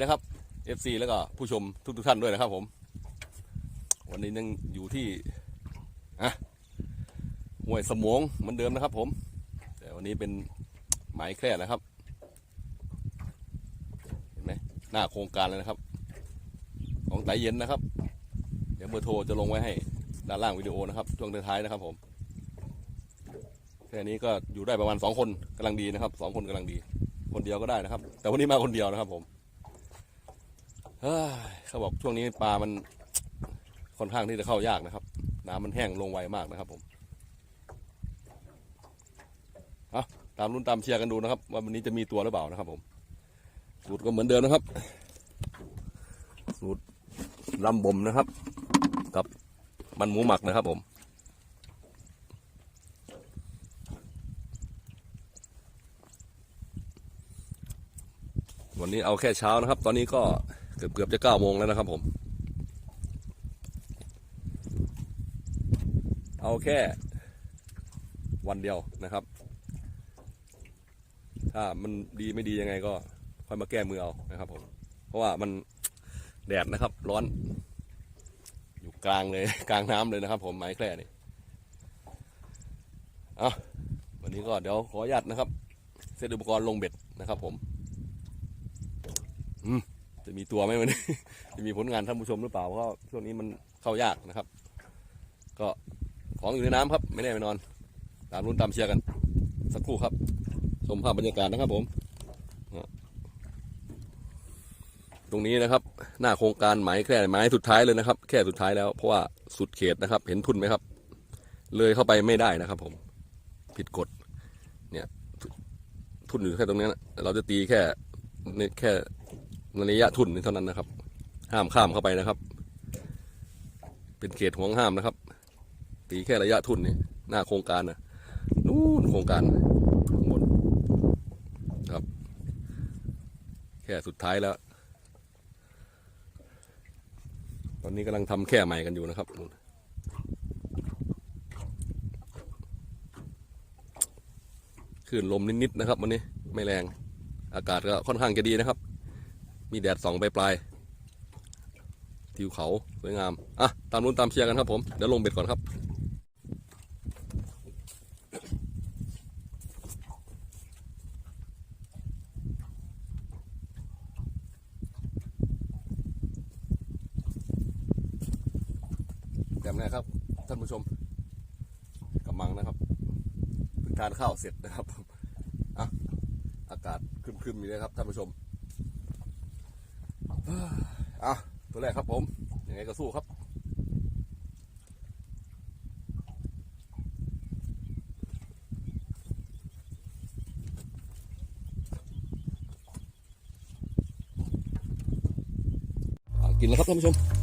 นะครับ FC แล้วก็ผู้ชมทุกทุกๆท่านด้วยนะครับ ผม วันนี้ยังอยู่ที่อะห้วยสมงเหมือนเดิมนะครับ ผม แต่วันนี้เป็นหมายแคร่นะครับ เห็นไหมหน้าโครงการเลยนะครับ ของไตเย็นนะครับ เดี๋ยวเบอร์โทรจะลงไว้ให้ด้านล่างวิดีโอนะครับช่วงท้ายๆนะครับ ผมแค่นี้ก็อยู่ได้ประมาณสองคนกำลังดีนะครับสองคนกำลังดี คนเดียวก็ได้นะครับ แต่วันนี้มาคนเดียวนะครับผม เขาบอกช่วงนี้ปลามันค่อนข้างที่จะเข้ายากนะครับ น้ำมันแห้งลงไวมากนะครับ ผมเอาตามรุ่นตามเชียร์กันดูนะครับว่าวันนี้จะมีตัวหรือเปล่านะครับ ผมสูตรก็เหมือนเดิมนะครับ สูตรลำบ่มนะครับ กับมันหมูหมักนะครับ ผมวันนี้เอาแค่เช้านะครับ ตอนนี้ก็ เกือบเกือบจะเก้าโมงแล้วนะครับผม เอาแค่วันเดียวนะครับ ถ้ามันดีไม่ดียังไงก็ค่อยมาแก้มือเอานะครับผม เพราะว่ามันแดดนะครับ ร้อน อยู่กลางเลยกลางน้ำเลยนะครับ ผมไม้แคร่นี่เอาวันนี้ก็เดี๋ยวขออนุญาตนะครับ เซตอุปกรณ์ลงเบ็ดนะครับผมจะ มีตัวไหมวันนี้ จะมีผลงานท่านผู้ชมหรือเปล่าเพราะช่วงนี้มันเข้ายากนะครับ ก็ของอยู่ในน้ำครับ ไม่แน่ไม่นอน ตามรุ่นตามเชียร์กัน สักครู่ครับ ชมภาพบรรยากาศนะครับ ผม ตรงนี้นะครับ หน้าโครงการหมายแค่ไม้สุดท้ายเลยนะครับ แค่สุดท้ายแล้วเพราะว่าสุดเขตนะครับ เห็นทุนไหมครับ เลยเข้าไปไม่ได้นะครับ ผมผิดกฎเนี่ย ทุนอยู่แค่ตรงนี้นะเราจะตีแค่แค่ ระยะทุนนี้เท่านั้นนะครับ ห้ามข้ามเข้าไปนะครับ เป็นเขตห่วงห้ามนะครับ ตีแค่ระยะทุนนี่หน้าโครงการนะนู่นโครงการข้างบนครับ แค่สุดท้ายแล้ว ตอนนี้กำลังทำแค่ใหม่กันอยู่นะครับนู่นคลื่นลมนิดๆนะครับวันนี้ไม่แรงอากาศก็ค่อนข้างจะดีนะครับ มีแดดส่องไปปลายทิวเขาสวยงามอะตามนู้นตามเชียร์กันครับผมเดี๋ยวลงเบ็ดก่อนครับแบบนี้ครับ ท่านผู้ชมกำมังนะครับเพิ่งทานข้าวเสร็จนะครับอะอากาศครึมๆอยู่เลยครับท่านผู้ชม อะตัวแรกครับผม ยังไงก็สู้ครับกินแล้วครับท่านผู้ชม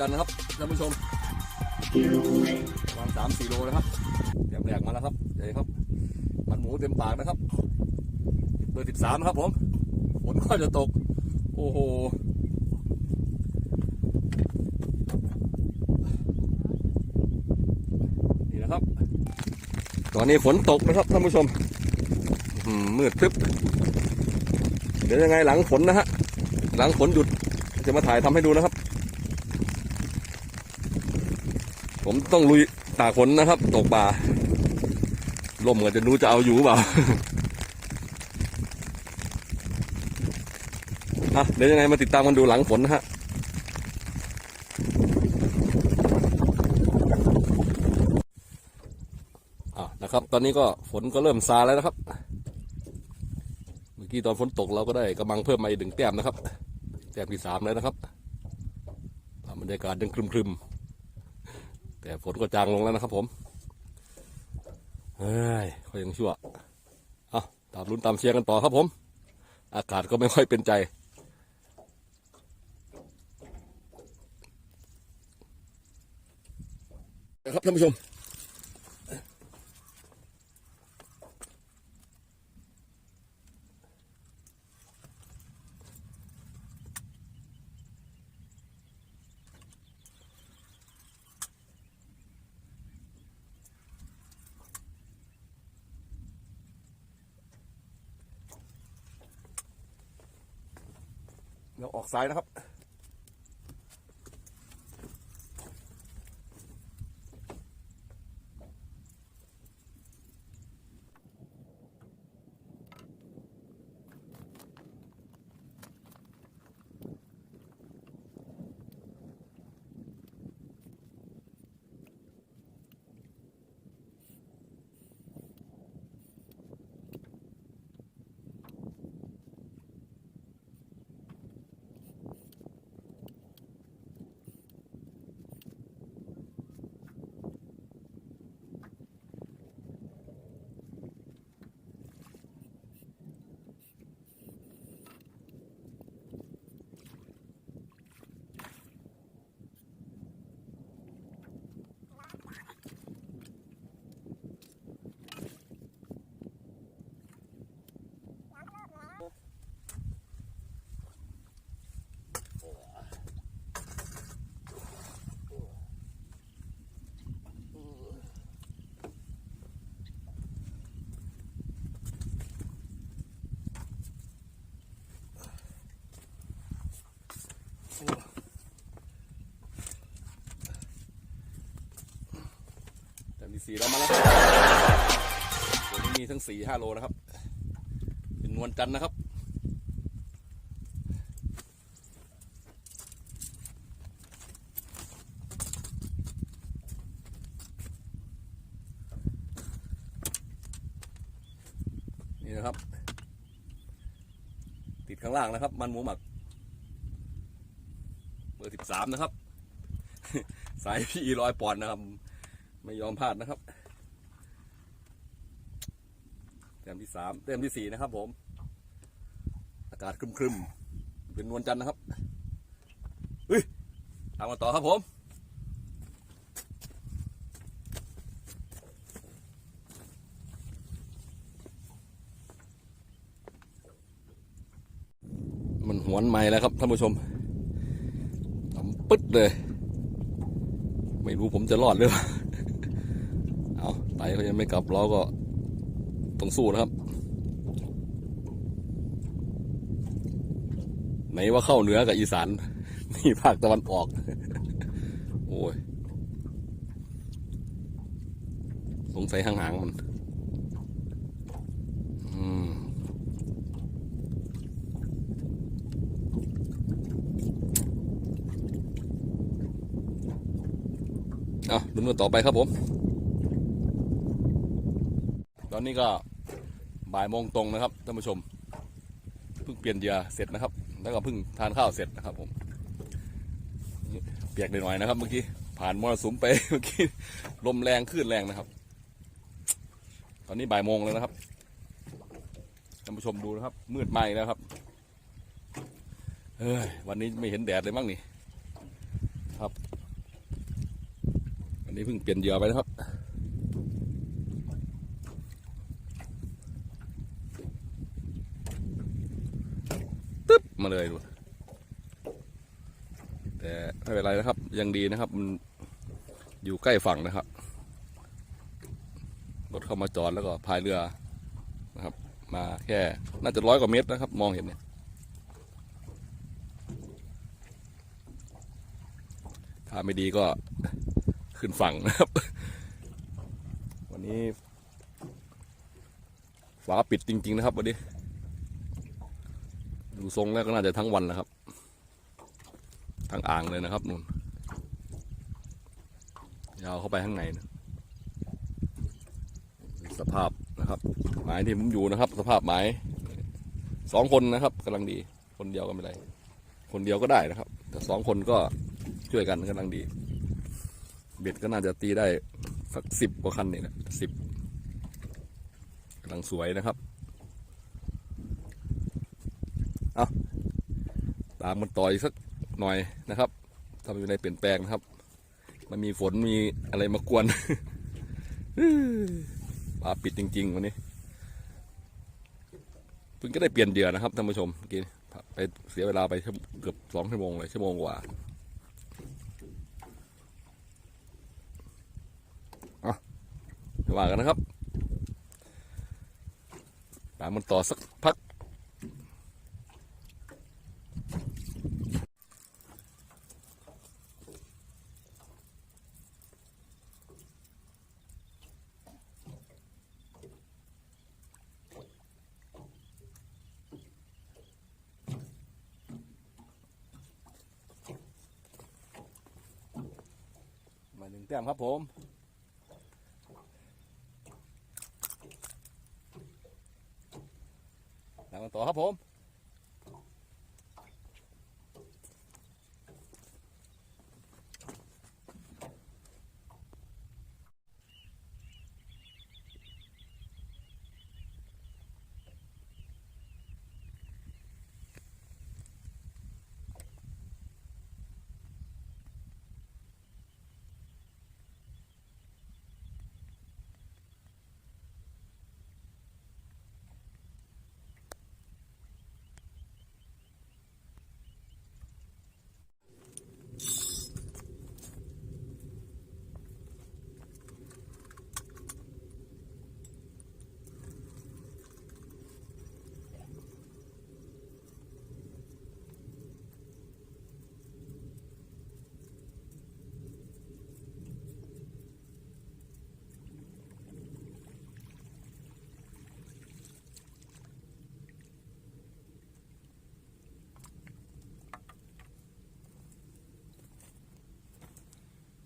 นวลจันนะครับท่านผู้ชมประมาณสามสี่โลนะครับเตรียมแรกมาแล้วครับเดี๋ยวครับ มันหมูเต็มปากนะครับเบอร์สิบสามครับผมฝนก็จะตก โอ้โหนี่นะครับ ตอนนี้ฝนตกนะครับท่านผู้ชมมืดทึบเดี๋ยวยังไงหลังฝนนะฮะหลังฝนหยุดจะมาถ่ายทำให้ดูนะครับ ผมต้องลุยตากฝนนะครับ ตกป่าลมก็จะรู้จะเอาอยู่เปล่าอะเดี๋ยวยังไงมาติดตามกันดูหลังฝนนะฮะนะครับ ตอนนี้ก็ฝนก็เริ่มซาแล้วนะครับ เมื่อกี้ตอนฝนตกเราก็ได้กำลังเพิ่มมาอีกหนึ่งแต้มนะครับ แต้มที่สามแล้วนะครับบรรยากาศยังครึมๆ แต่ฝนก็จางลงแล้วนะครับผมเฮ้ยก็ยังชั่วเอาตามลุ้นตามเชียร์กันต่อครับผม อากาศก็ไม่ค่อยเป็นใจ นะครับท่านผู้ชม เดี๋ยวออกซ้ายนะครับ สีแล้วมาแล้วตัวนี้มีทั้งสี่ห้าโลนะครับ เป็นนวลจันนะครับ นี่นะครับ ติดข้างล่างนะครับ มันหมูหมัก เบอร์สิบสามนะครับ สายพี่ร้อยปอนด์นะครับ ไม่ยอมพลาดนะครับแต้มที่สามแต้มที่สี่นะครับผม อากาศครึมๆ เป็นนวลจันทร์นะครับเฮ้ยตามมาต่อครับผมมันหวนใหม่แล้วครับท่านผู้ชมทำปึ๊ดเลย ไม่รู้ผมจะรอดหรือเปล่า เอาไตเขายังไม่กลับเราก็ต้องสู้นะครับ ไหนว่าเข้าเหนือกับอีสานนี่ภาคตะวันออก โอ้ย สงสัยห่างๆมันอืมเอาลุ้นกันต่อไปครับผม ตอนนี้ก็บ่ายโมงตรงนะครับท่านผู้ชมเพิ่งเปลี่ยนเหยื่อเสร็จนะครับ แล้วก็เพิ่งทานข้าวเสร็จนะครับผมเปียกหน่อยนะครับ เมื่อกี้ผ่านมรสุมไปเมื่อกี้ลมแรงคลื่นแรงนะครับ ตอนนี้บ่ายโมงแล้วนะครับท่านผู้ชมดูนะครับ มืดไหม้แล้วครับเฮ้ยวันนี้ไม่เห็นแดดเลยมั้งนี่ครับ วันนี้เพิ่งเปลี่ยนเหยื่อไปนะครับ มาเลยดูแต่ไม่เป็นไรนะครับ ยังดีนะครับ มันอยู่ใกล้ฝั่งนะครับรถเข้ามาจอดแล้วก็พายเรือนะครับ มาแค่น่าจะร้อยกว่าเมตรนะครับ มองเห็นเนี่ยถ้าไม่ดีก็ขึ้นฝั่งนะครับ วันนี้ฟ้าปิดจริง ๆ นะครับวันนี้ ดูทรงแล้วก็น่าจะทั้งวันแล้วครับ ทั้งอ่างเลยนะครับนู่นยาวเข้าไปข้างในนะสภาพนะครับหมายที่ผมอยู่นะครับ สภาพหมายสองคนนะครับกำลังดี คนเดียวก็ไม่เป็นไรคนเดียวก็ได้นะครับ แต่สองคนก็ช่วยกันกำลังดี เบ็ดก็น่าจะตีได้สักสิบกว่าคันนี่แหละสิบกำลังสวยนะครับ เอา ตามมันต่อยสักหน่อยนะครับถ้ามีอะไรเปลี่ยนแปลงนะครับ มันมีฝนมีอะไรมากวนปลาปิดจริง ๆ วันนี้เพิ่งก็ได้เปลี่ยนเหยื่อนะครับท่านผู้ชมเมื่อกี้ไปเสียเวลาไปเกือบสองชั่วโมงเลยชั่วโมงกว่าอาไม่ว่ากันนะครับตามมันต่อสักพัก มครับผมตามกันต่อครับผม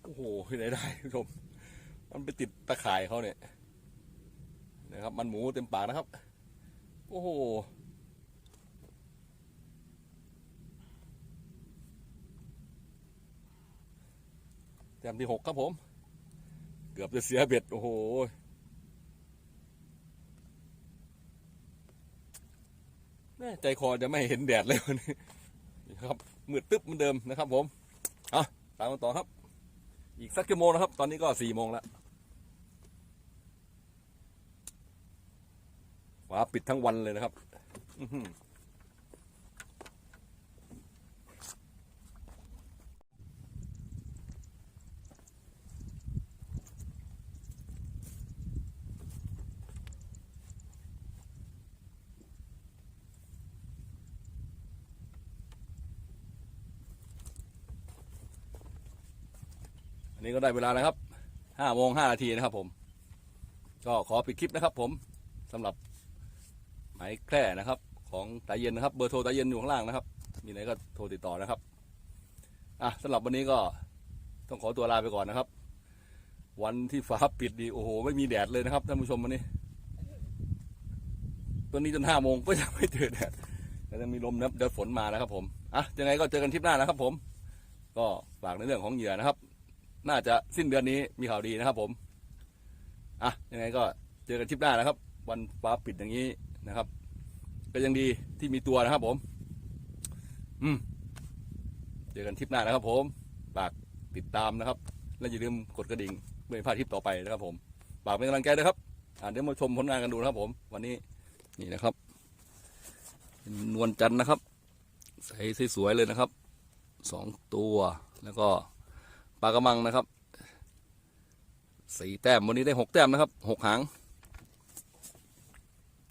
โอ้โหไหนได้คุณผู้ชมมันไปติดตะข่ายเขาเนี่ยนะครับ มันหมูเต็มปากนะครับ โอ้โหแต้มที่หกครับผม เกือบจะเสียเบ็ด โอ้โหแม่ใจคอจะไม่เห็นแดดเลยวันนี้นี่ครับมืดตึ๊บเหมือนเดิมนะครับผม เอาตามกันต่อครับ อีกสักชั่วโมงนะครับ ตอนนี้ก็สี่โมงแล้วฟ้าปิดทั้งวันเลยนะครับ อื้อหืออันนี้ ก็ได้เวลาแล้วครับห้าโมงห้านาทีนะครับผม ก็ขอปิดคลิปนะครับ ผมสำหรับหมายแคร่นะครับ ของตาเย็นนะครับ เบอร์โทรตาเย็นอยู่ข้างล่างนะครับ มีอะไรก็โทรติดต่อนะครับอะสำหรับวันนี้ก็ต้องขอตัวลาไปก่อนนะครับ วันที่ฟ้าปิดดีโอ้โหไม่มีแดดเลยนะครับท่านผู้ชมวันนี้ตัวนี้จนห้าโมงก็ยังไม่เจอแดดแต่ยังมีลมนะเดี๋ยวฝนมานะครับ ผมอะยังไงก็เจอกันทริปหน้านะครับ ผม ก็ฝากในเรื่องของเหยื่อนะครับ น่าจะสิ้นเดือนนี้มีข่าวดีนะครับผมอะยังไงก็เจอกันทริปหน้านะครับ วันฟ้าปิดอย่างนี้นะครับ ก็ยังดีที่มีตัวนะครับผม อืมเจอกันทริปหน้านะครับ ผมฝากติดตามนะครับ และอย่าลืมกดกระดิ่งเพื่อไม่พลาดคลิปต่อไปนะครับ ผมฝากเป็นกำลังใจด้วยครับอ่าเดี๋ยวมาชมผลงานกันดูนะครับผม วันนี้นี่นะครับนวลจันทร์นะครับ ใส่สวยๆเลยนะครับสองตัวแล้วก็ ลากระมังนะครับสี่แต้มวันนี้ได้หกแต้มนะครับหกหาง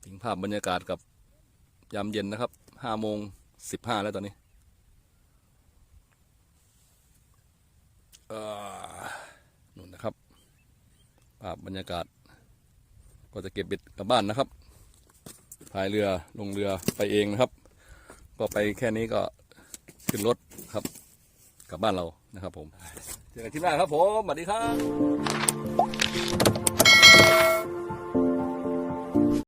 ถึงภาพบรรยากาศกับยามเย็นนะครับห้าโมงสิบห้าแล้วตอนนี้เอ่อนู่นนะครับ ภาพบรรยากาศ ก็จะเก็บเบ็ดกลับบ้านนะครับพายเรือลงเรือไปเองนะครับ ก็ไปแค่นี้ก็ขึ้นรถครับ กลับบ้านเรานะครับผม เจอกันที่หน้าครับผมสวัสดีครับ